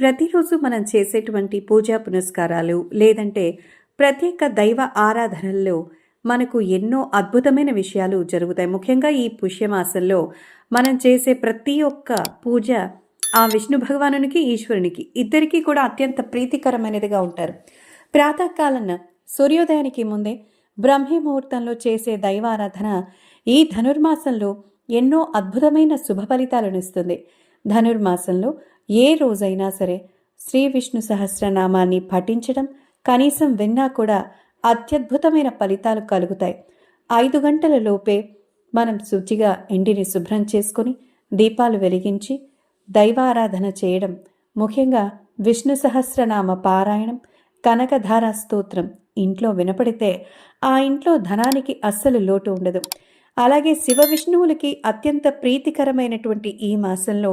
ప్రతిరోజు మనం చేసేటువంటి పూజా పునస్కారాలు లేదంటే ప్రత్యేక దైవ ఆరాధనల్లో మనకు ఎన్నో అద్భుతమైన విషయాలు జరుగుతాయి. ముఖ్యంగా ఈ పుష్యమాసంలో మనం చేసే ప్రతి ఒక్క పూజ ఆ విష్ణు భగవానునికి ఈశ్వరునికి ఇద్దరికీ కూడా అత్యంత ప్రీతికరమైనదిగా ఉంటారు. ప్రాతకాలన సూర్యోదయానికి ముందే బ్రహ్మీ ముహూర్తంలో చేసే దైవారాధన ఈ ధనుర్మాసంలో ఎన్నో అద్భుతమైన శుభ ఫలితాలను ఇస్తుంది. ధనుర్మాసంలో ఏ రోజైనా సరే శ్రీ విష్ణు సహస్రనామాన్ని పఠించడం కనీసం విన్నా కూడా అత్యద్భుతమైన ఫలితాలు కలుగుతాయి. ఐదు గంటల లోపే మనం శుచిగా ఇంటిని శుభ్రం చేసుకొని దీపాలు వెలిగించి దైవారాధన చేయడం ముఖ్యంగా విష్ణు సహస్రనామ పారాయణం కనకధార స్తోత్రం ఇంట్లో వినపడితే ఆ ఇంట్లో ధనానికి అస్సలు లోటు ఉండదు. అలాగే శివ విష్ణువులకి అత్యంత ప్రీతికరమైనటువంటి ఈ మాసంలో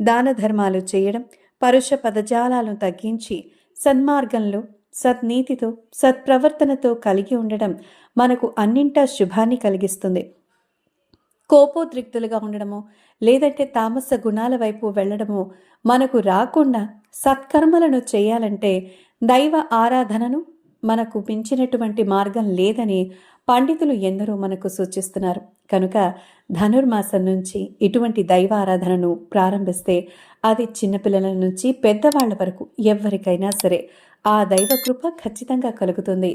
దాన ధర్మాలు చేయడం పరుష పదజాలాలను తగ్గించి సన్మార్గంలో సత్నీతితో సత్ప్రవర్తనతో కలిగి ఉండడం మనకు అన్నింటా శుభాన్ని కలిగిస్తుంది. కోపోద్రిక్తులుగా ఉండడము లేదంటే తామస గుణాల వైపు వెళ్ళడము మనకు రాకుండా సత్కర్మలను చేయాలంటే దైవ ఆరాధనను మనకు మించినటువంటి మార్గం లేదని పండితులు ఎందరో మనకు సూచిస్తున్నారు. కనుక ధనుర్మాసం నుంచి ఇటువంటి దైవ ఆరాధనను ప్రారంభిస్తే అది చిన్నపిల్లల నుంచి పెద్దవాళ్ళ వరకు ఎవరికైనా సరే ఆ దైవ కృప ఖచ్చితంగా కలుగుతుంది.